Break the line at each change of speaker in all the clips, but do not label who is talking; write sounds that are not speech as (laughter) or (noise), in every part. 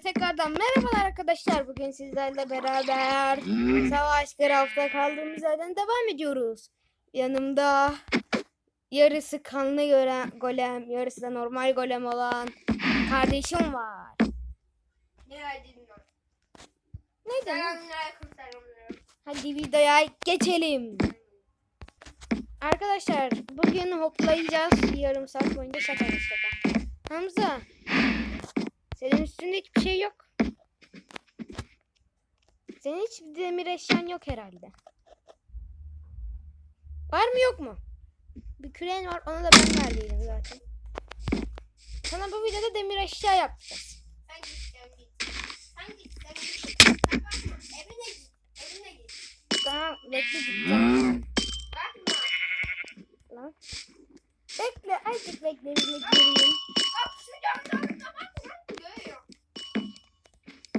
Tekrardan merhabalar arkadaşlar. Bugün sizlerle beraber Savaş Craft'ta kaldığımız yerden devam ediyoruz. Yanımda yarısı kanlı gören golem, yarısı da normal golem olan kardeşim var.
Selamünaleyküm selamünaleyküm.
Hadi videoya geçelim. Arkadaşlar bugün hoplayacağız yarım saat boyunca şaka şaka. Hamza senin üstünde hiçbir şey yok. Senin hiç demir eşyan yok herhalde. Var mı yok mu? Bir küren var ona da ben verdiydim zaten. Sana bu videoda demir eşya yapacağız.
Sen git sen git. Sen git sen git. Sen bakma. Evine git. Evine git.
Bekle gideceğim.
Bakma.
Lan. Bekle azıcık bekle gireyim.
Bak şu camdan da bak lan. Görüyor. Kırpır yedi.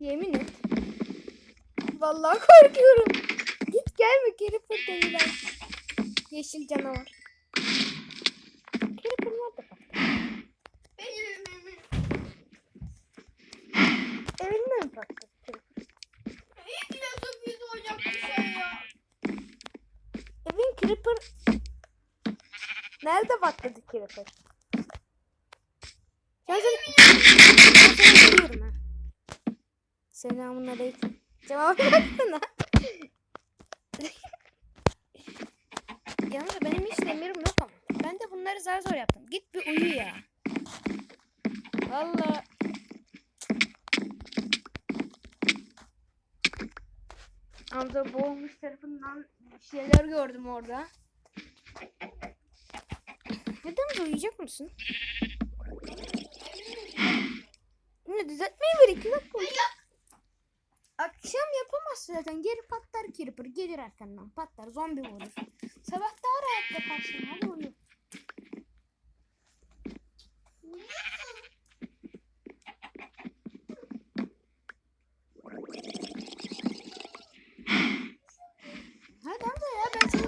Yemin et. Vallahi korkuyorum. Git gelme Creeper denilen. Yeşil canavar. Creeper nerede bak?
Benim evimin.
Evinde mi
bir şey.
Evin Creeper... Nerede patladı Creeper? Ya sen... Seni biliyorum ha. Selamun aleyküm. Cevap versene. Yalnız benim hiç demirim yok ama. Ben de bunları zar zor yaptım. Git bir uyu ya. Valla. Amca boğulmuş tarafından bir şeyler gördüm orada. Neden uyuyacak mısın? Ne düzeltmeyi ver iki dakika. Akşam yapamazsın zaten. Geri patlar Creeper. Gelir arkandan. Patlar. Zombi vurur. Sabah daha rahat yaparsın. Hadi uyu. Hadi Hamza ya ben seni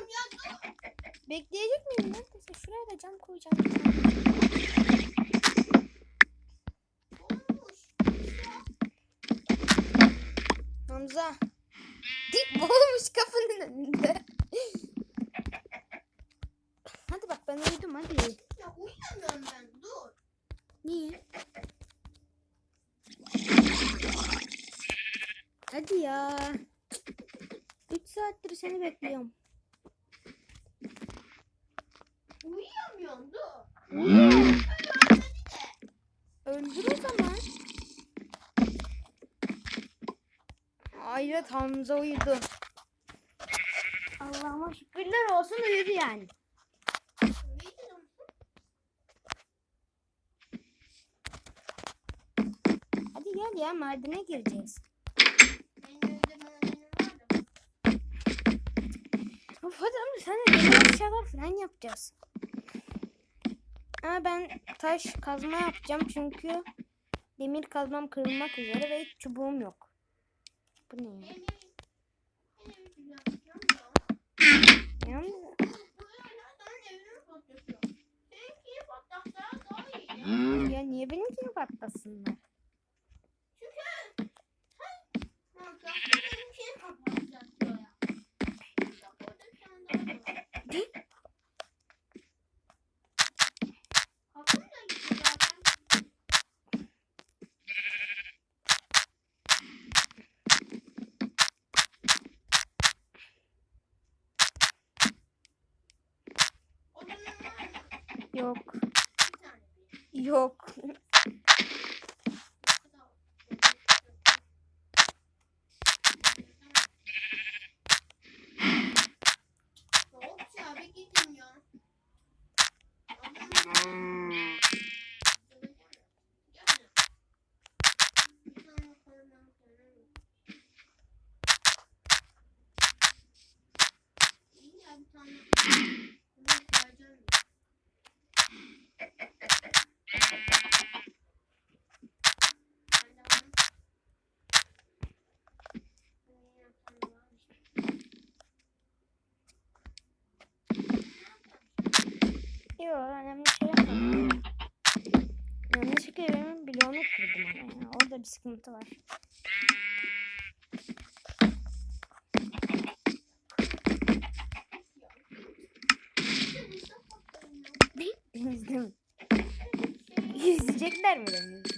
bekleyecek miyim? Neredeyse şuraya da cam koyacağım. bir tane.
Olmuş.
Hamza. Dip olmuş kapının önünde. hadi bak ben uyudum hadi.
Ya uyuyamıyorum ben. Dur.
Niye? Hadi ya. 3 saattir seni bekliyorum.
Uyuyamıyorum dur.
Öldür o zaman. Hayret Hamza uyudu. Allah'ıma şükürler olsun uyudu yani. Hadi gel ya madene gireceğiz. Of hadi ama sen de demir eşyalar falan yapacağız. Ama ben taş kazma yapacağım çünkü demir kazmam kırılmak üzere ve hiç çubuğum yok. Bu ne ya?
Benim benim güzel yapacağım da.
Yani
Bu yerlerden evimi patlatıyor. Seninkini patlatsa daha iyi. ya.
ya niye benimkini patlasınlar?
Çünkü sen Minecraft'ta benimkini patlatıyor ya. Bak orada bir tane daha var. Kapım da gitti zaten. Odunun var mı?
Yok.
Bir tane bir.
Yok.
Hop ya bir gidin ya.
Yok önemli şey yapmadım. Yanlışlıkla evimin bloğunu kırdım. bir sıkıntı var. Denizde mi? Yüzecekler mi denizde?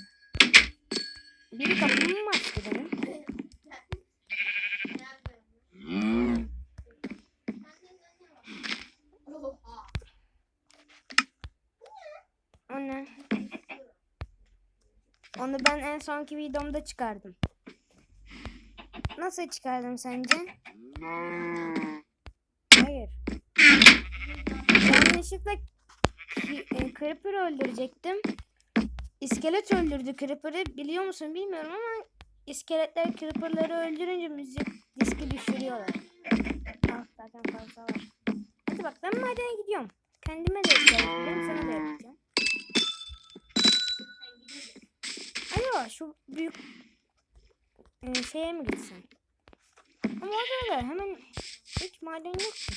Biri kapımı mı açtı benim?
Oha.
O ne? Onu ben en sonki videomda çıkardım. Nasıl çıkardım sence? Hayır. Yanlışlıkla e, Creeper öldürecektim. İskelet öldürdü Creeper'ı. Biliyor musun bilmiyorum ama iskeletler Creeper'ları öldürünce müzik diski düşürüyorlar. Ah zaten fazla var. Hadi bak ben madene gidiyorum. Kendime de yapacağım. Sana da yapacağım. Şu büyük e, şeye mi gitsem? Ama orada da hemen hiç maden yok ki.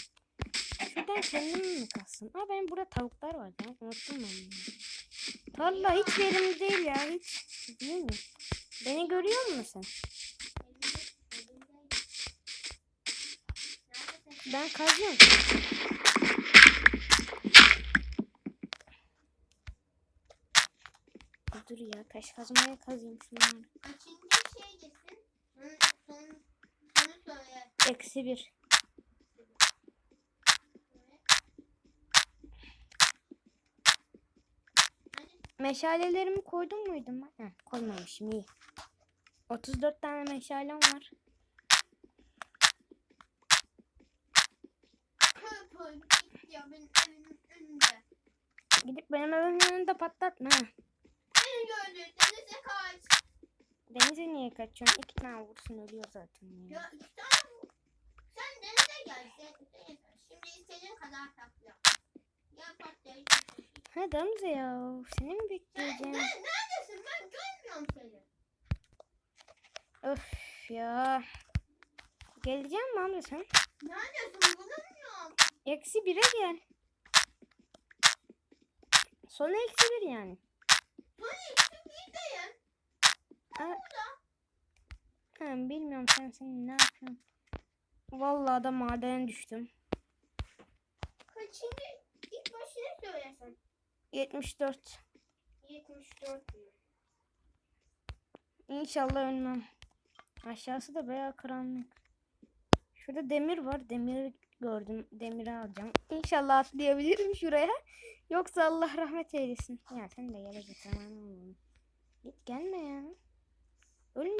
Şuradan kendim mi kalsın? Aa benim burada tavuklar var ya. Unuttum ben bunu. Tarla hiç verimli değil ya. Hiç değil mi? Beni görüyor musun? Ben kazıyorum. Dur, ya taş kazmaya kazayım şunları.
Kaçıncı şeydesin? Son, son, sonu.
Eksi bir. Meşalelerimi koydum muydum ben? Heh, koymamışım iyi. 34 tane meşalem var. Gidip benim evimin önünde patlatma. Ha.
Denize kaç.
Denize niye kaçıyorsun? İki tane vursun ölüyor zaten ya.
Ya bu. Sen denize gel. Sen, denize. Şimdi istediğin kadar takla. Gel patlayı.
Hadi Hamza ya. Seni mi
Sen,
bekleyeceğim?
ne, neredesin? Ben görmüyorum seni.
Öf ya. Geleceğim mi Hamza sen?
Neredesin? Bulamıyorum.
Eksi bire gel. Sonu eksi bir yani.
Son birdeyim.
Ha, bilmiyorum sen sen ne yapıyorsun. Vallahi da madene düştüm.
Kaçıncı? İlk başını söylesen.
74.
74 mü?
İnşallah ölmem. Aşağısı da bayağı karanlık. Şurada demir var. Demir gördüm. Demiri alacağım. İnşallah atlayabilirim şuraya. Yoksa Allah rahmet eylesin. Ya sen de yere git. Git gelme ya.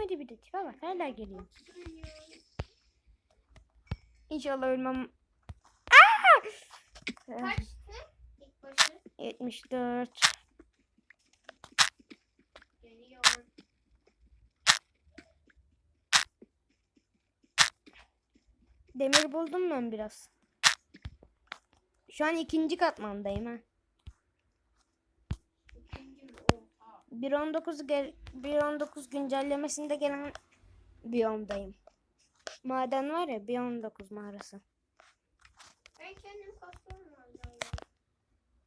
Ölmedi bir de. Tipe bak hala geliyor. İnşallah ölmem. Aa!
Kaçtı? İlk başı
74.
geliyor.
Demir buldum ben biraz. Şu an ikinci katmandayım ha.
İkinci mi? Oha.
1.19 gel 1.19 güncellemesinde gelen biyomdayım. Maden var ya 1.19 mağarası.
Ben kendim kastım lazım.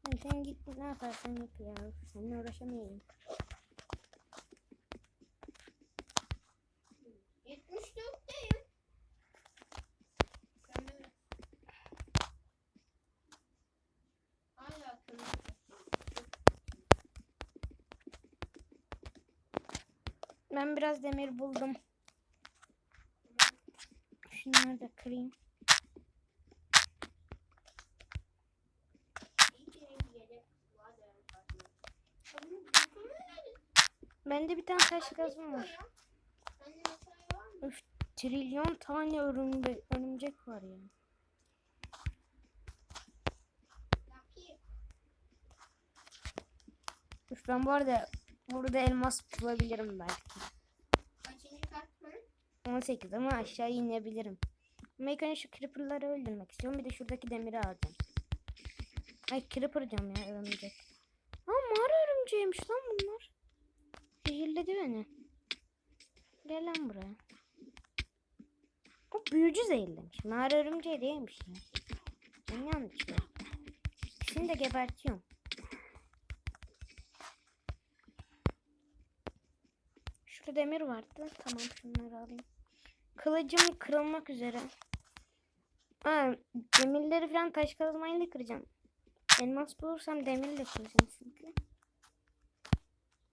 Hadi sen git ne yaparsan yap ya. Seninle uğraşamıyorum.
74'teyim. Sen de... Hala kırmızı.
Ben biraz demir buldum. Şunları da kırayım.
Yani?
Bende bir tane taş kazma var.
Mı?
Trilyon tane örümce örümcek var ya.
Yapayım.
Üf, ben bu arada burada elmas bulabilirim belki.
Kaçıncı kat mı?
18 ama aşağı inebilirim. Ama ilk önce şu creeper'ları öldürmek istiyorum. Bir de şuradaki demiri alacağım. Ay creeper diyorum ya örümcek. Aa mağara örümceğiymiş lan bunlar. Zehirledi beni. Gel lan buraya. O büyücü zehirlemiş. Mağara örümceği değilmiş ya. Ben yanlış ya. İkisini de gebertiyorum. Şurada demir vardı. Tamam şunları alayım. Kılıcım kırılmak üzere. Aa, demirleri falan taş kazmayla kıracağım. Elmas bulursam demirle kıracağım çünkü.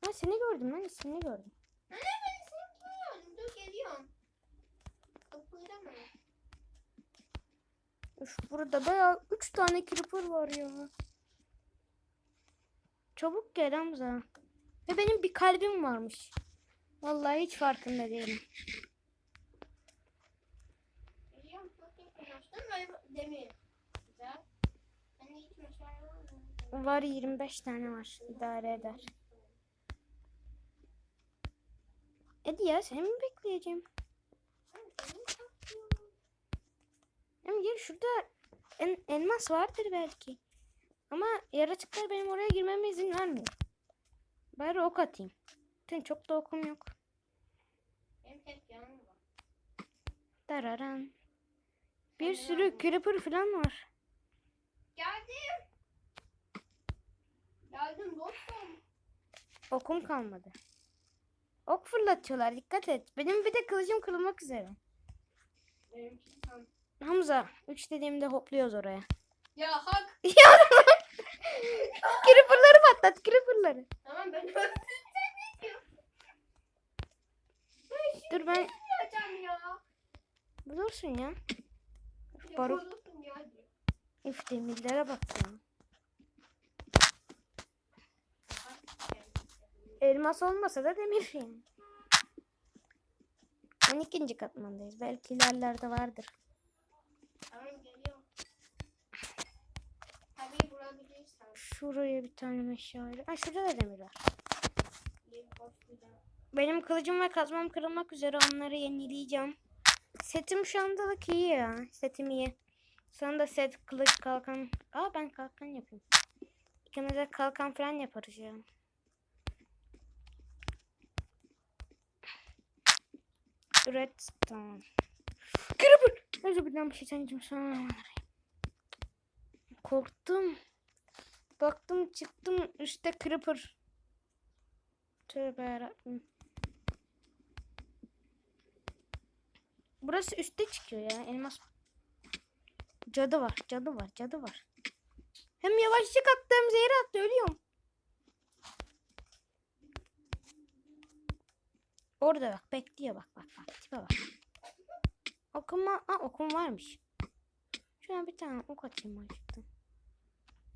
Ha seni gördüm lan seni gördüm.
Anne ben seni bilmiyorum. Dur geliyorum. Kıpırdama.
Üf, burada bayağı 3 tane creeper var ya. Çabuk gel Hamza. Ve benim bir kalbim varmış. Vallahi hiç farkında değilim.
Var mı?
Var 25 tane var. İdare eder. Hadi ya seni mi bekleyeceğim? Hem gel şurada en, elmas vardır belki. Ama yaratıklar benim oraya girmeme izin vermiyor. Bari ok atayım. Zaten çok da okum yok.
Benim tek yanım var.
Dararan. Bir
Sen
sürü creeper falan var.
Geldim. Geldim dostum.
Okum kalmadı. Ok fırlatıyorlar dikkat et. Benim bir de kılıcım kırılmak üzere.
Benimki tam.
Hamza 3 dediğimde hopluyoruz oraya.
Ya hak. (laughs)
creeperları patlat creeperları.
Tamam ben. Sen
Dur ben
ya.
Bulursun ya.
Ya
Barut. Üf demirlere bak ya. Elmas olmasa da demir yani. 12. katmandayız. Belki ilerlerde vardır. Şuraya bir tane meşale. Ha şurada da demir var. Benim kılıcım ve kazmam kırılmak üzere onları yenileyeceğim. Setim şu andalık iyi ya. Setim iyi. Sonra da set, kılıç, kalkan. Aa ben kalkan yapayım. İkimiz de kalkan falan yaparız ya. Redstone. Creeper. Özür dilerim bir şey tanıdım sana. Korktum. Baktım çıktım üstte creeper. Tövbe yarabbim. Burası üstte çıkıyor ya. Elmas. Cadı var. Cadı var. Cadı var. Hem yavaşça attı hem zehir attı. Ölüyorum. Orada bak. Bekliyor bak. Bak bak. Tipe bak. Okuma. Aa okum varmış. Şuna bir tane ok atayım acıktım.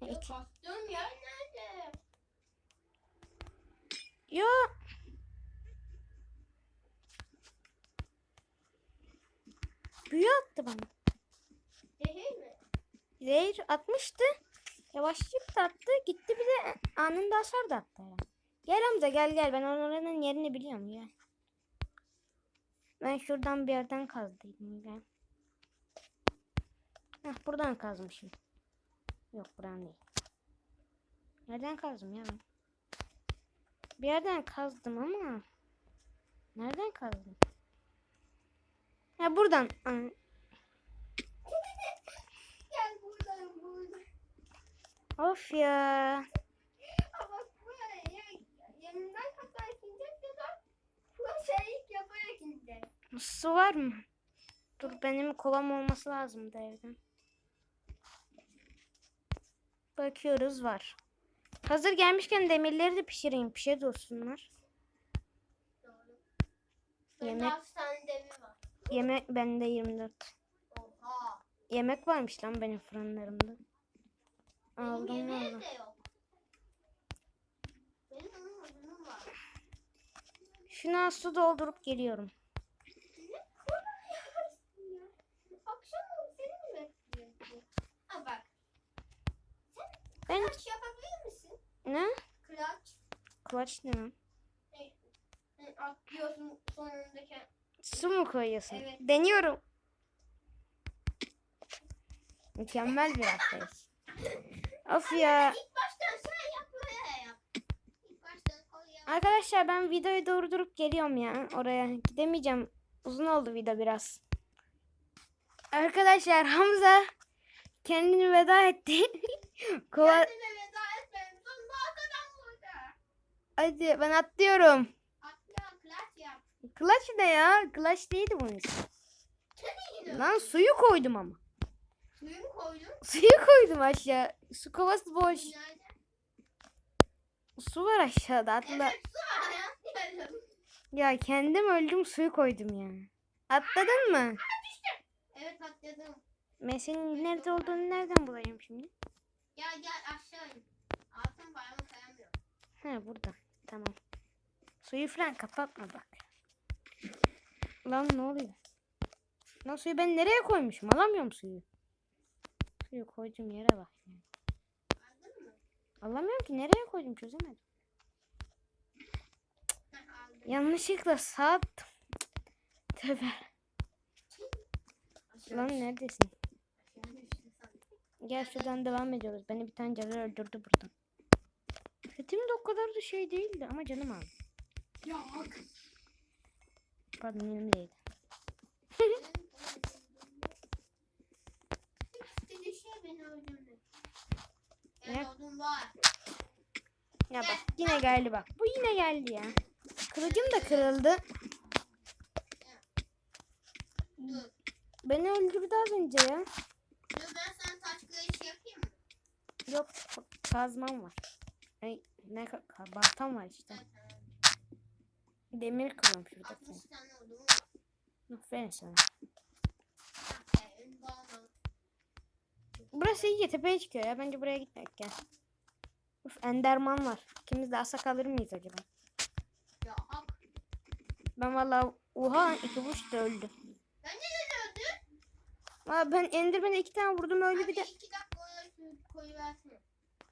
Ya
Ya yer nerede?
Ya. Büyü attı bana.
Zehir mi?
Zehir atmıştı. Yavaşlık attı. Gitti bir de anında hasar da attı. Gel Hamza gel gel. Ben oranın yerini biliyorum ya. Ben şuradan bir yerden kazdıydım. Gel. Buradan kazmışım. Yok buradan değil. Nereden kazdım ya ben? Bir yerden kazdım ama. Nereden kazdım? Ha buradan. Of ya.
Ya, ya.
Su var mı? Dur benim kolam olması lazım da evden. Bakıyoruz var. Hazır gelmişken demirleri de pişireyim. Pişe dursunlar. Yemek-
demir var.
Yemek bende 24.
Oha.
Yemek varmış lan benim fırınlarımda.
Benim
Aldım
yemeğim de yok. Benim odunum var.
Şuna su doldurup geliyorum.
Ne kadar yavaşsın ya. Akşam oldu seni mi bekliyorsun? Ha bak.
Ben
Kılaç yapabilir misin?
ne?
Kılaç.
Kulaç ne?
Hey, sen atlıyorsun sonundaki.
Su mu koyuyorsun?
Evet.
Deniyorum. Mükemmel bir atlayış. Of ya. Arkadaşlar ben videoyu durdurup geliyorum ya oraya. Gidemeyeceğim. Uzun oldu video biraz. Arkadaşlar Hamza kendini veda etti. (laughs) Kova...
Kendine veda burada.
Hadi ben atlıyorum. Clutch ne ya? Clutch değildi bunun ismi. Lan suyu koydum ama.
Suyu mu koydun? (laughs)
Suyu koydum aşağı. Su kovası boş. Su var aşağıda atla.
Evet su var ya.
Kendim öldüm suyu koydum ya. Atladın mı?
Evet atladım.
Ben senin nerede olduğunu nereden bulayım şimdi?
Gel gel aşağı in. Altın var ama sayamıyorum.
Ha burada. Tamam. Suyu falan kapatma bak. Lan ne oluyor? Lan suyu ben nereye koymuşum? Alamıyorum suyu. Suyu koyduğum yere bak. Alamıyorum ki nereye koydum çözemedim. Yanlışlıkla sağ... Tövbe. Lan neredesin? Gel şuradan devam ediyoruz. Beni bir tane cadı öldürdü buradan. Setim de o kadar da şey değildi ama canım aldı.
Ya.
Pardon. Ne?
Odun var.
Ya bak yine geldi bak. Bu yine geldi ya. Kılıcım da kırıldı. Beni öldürdü az önce ya.
Dur ben sana taş kılıç yapayım mı?
Yok kazmam var. Ne ka- baltam var işte.
Sana
Demir kırıyorum şurada.
60 tane odun var.
Aferin sana. Burası iyice tepeye çıkıyor ya. Bence buraya gitmek gel. Uf enderman var. İkimiz de asak alır mıyız acaba? Ben vallahi oha iki buçukta öldü.
Ben neden öldüm?
Aa, ben enderman'e iki tane vurdum öldü bir de.
iki dakika koyuversene.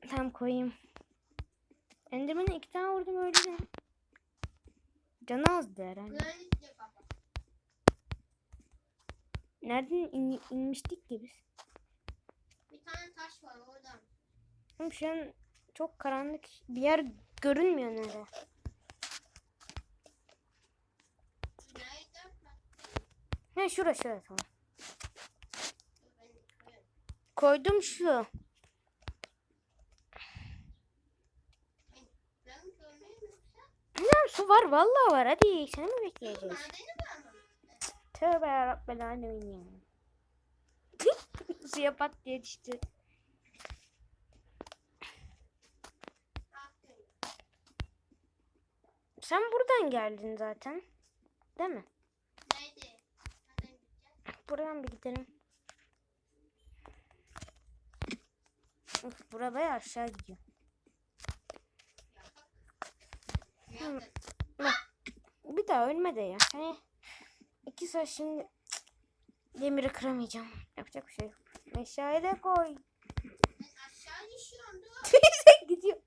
Tamam koyayım. Enderman'e iki tane vurdum öldü. Canı azdı herhalde. Nereden in- inmiştik ki biz?
Bir tane taş var oradan.
Oğlum şu an çok karanlık bir yer görünmüyor nerede. He şura şura tamam. Koydum şu.
Ben görmeyeyim
Anam su var vallahi var hadi seni mi bekleyeceğiz? Tövbe yarabbim alemin ya. (laughs) Suya pat diye düştü. Sen buradan geldin zaten. Değil mi? Buradan bir gidelim. Bura bayağı aşağı gidiyor.
Ya bak. Ne
Hı.
yaptın?
Bir daha ölme de ya. Hani iki saat şimdi demiri kıramayacağım. Yapacak bir şey yok. Aşağıya da koy.
Aşağı düşüyorum dur. (laughs)
Sen gidiyor.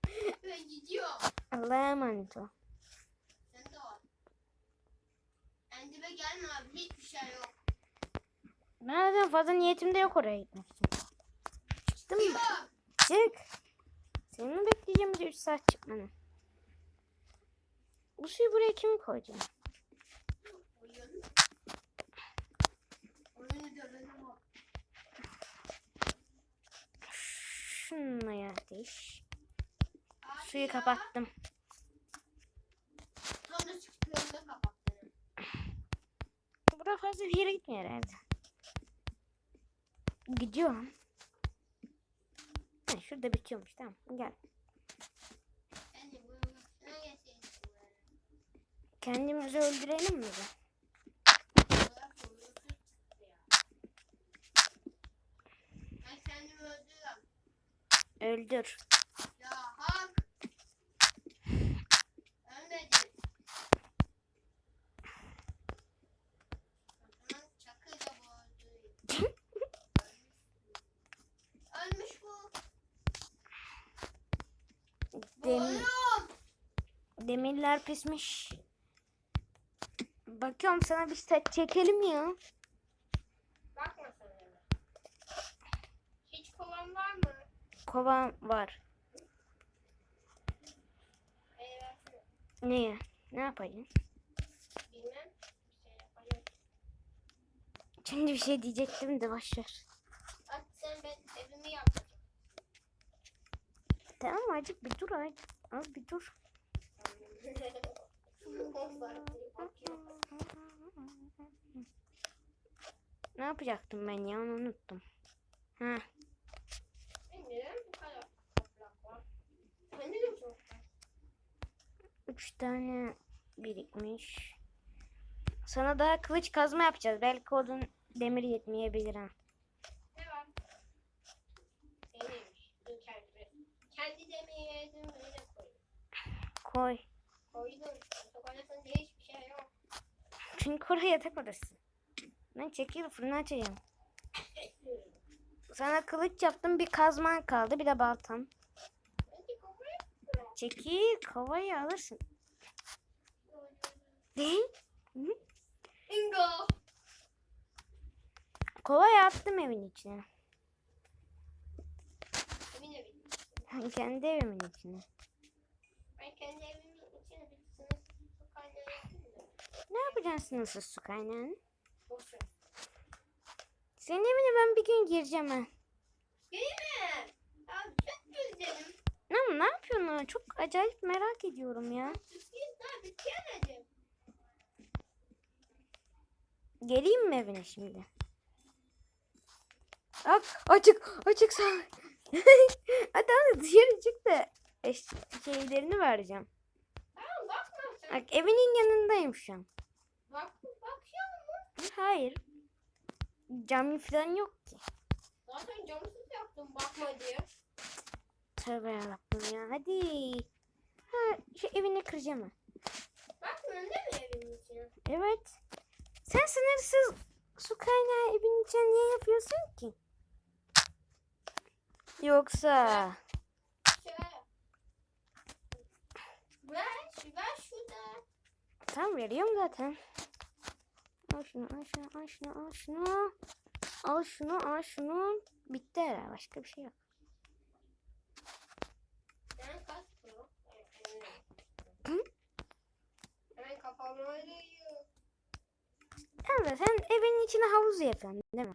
Ben gidiyorum.
Allah'a emanet ol.
Sen de ol. Endime gelme abi hiçbir şey yok.
Ben zaten fazla niyetim de yok oraya gitmek için. Çıktım mı? Çık. Seni mi bekleyeceğim bir 3 saat çıkmanı? Bu suyu buraya kim
var.
Şununla.
Abi
Suyu kapattım.
Sonra çıktığında kapattın.
Bura fazla bir yere gitmiyor herhalde. Gidiyorum. Ha, şurada bitiyormuş tamam gel. Kendimizi öldürelim mi?
öldürürüm.
Öldür.
Ya hak. Ölmedin. Bu öldürüyor. Ölmüş bu.
Demir, demirler pişmiş. Bakıyorum sana bir set çekelim ya.
Bakma sen öyle. Hiç kovan var mı?
Kovan var. Niye? Ne yapayım?
Bilmem. Bir şey.
Şimdi bir şey diyecektim de boşver.
At sen ben evimi yapacağım.
Tamam azıcık bir dur azıcık. Az bir dur. (laughs)
Ne
yapacaktım ben ya onu unuttum. Ha. Üç tane birikmiş. Sana daha kılıç kazma yapacağız. Belki odun demir yetmeyebilir ha.
Ne var? Demirmiş. Kendi koy.
Koy. Çünkü oraya yatak odası. Ben çekil fırını açacağım. Sana kılıç yaptım bir kazman kaldı bir de baltam. Çekil kovayı alırsın. Değil.
Bingo.
Kovayı attım evin içine. Kendi evimin içine.
Ben kendi evimin içine bir sınırsız su kaynağı yapayım da.
Ne yapacaksın sınırsız su kaynağını? Senin evine ben bir gün gireceğim ha.
Değil mi? Ya çok güzelim.
Ama ne yapıyorsun? Çok acayip merak ediyorum ya. Geleyim mi evine şimdi? Bak açık açık sağ. (laughs) hadi dışarı çık da eş- şeylerini vereceğim.
Tamam bakma.
Bak evinin yanındayım şu an.
Bak, bakıyor mu?
Hayır. Cam falan yok ki.
Zaten camsız yaptım bakma diye.
Tövbe yarabbim ya. Hadi. Ha, şu evini kıracağım ha.
Bakmıyorsun değil mi evin içine?
Evet. Sen sınırsız su kaynağı evin içine niye yapıyorsun ki? Yoksa
Şöyle. Ver, şu- ver şurada.
Tam veriyorum zaten. Al şunu, al şunu, al şunu, al şunu. Al şunu, al şunu. Bitti herhalde. Başka bir şey yok. Tamam sen evin içine havuz yapıyorsun değil mi?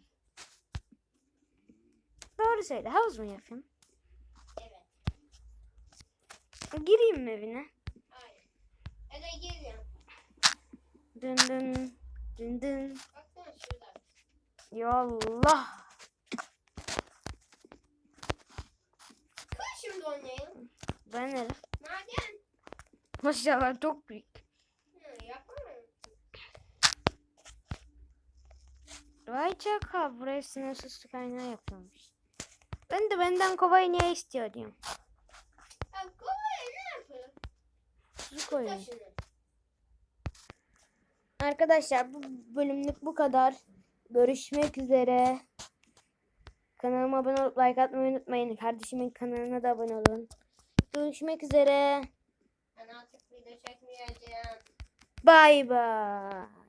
Doğru söyle. Havuz mu yapıyorsun?
Evet.
Gireyim mi evine?
Hayır. Hadi geliyorum.
Dın dın. Dın dın. Yallah.
Kır şimdi oynayalım.
Ben ne?
Maden.
Maşallah çok büyük.
Hı.
Vay çakal. Buraya sınırsız su kaynağı yapıyormuş. Ben de benden kovayı niye istiyor diyorum.
Ya kovaya ne yapalım?
Su koyun. Arkadaşlar bu bölümlük bu kadar. Görüşmek üzere. Kanalıma abone olup like atmayı unutmayın. Kardeşimin kanalına da abone olun. Görüşmek üzere.
Ben artık video çekmeyeceğim.
Bay bay.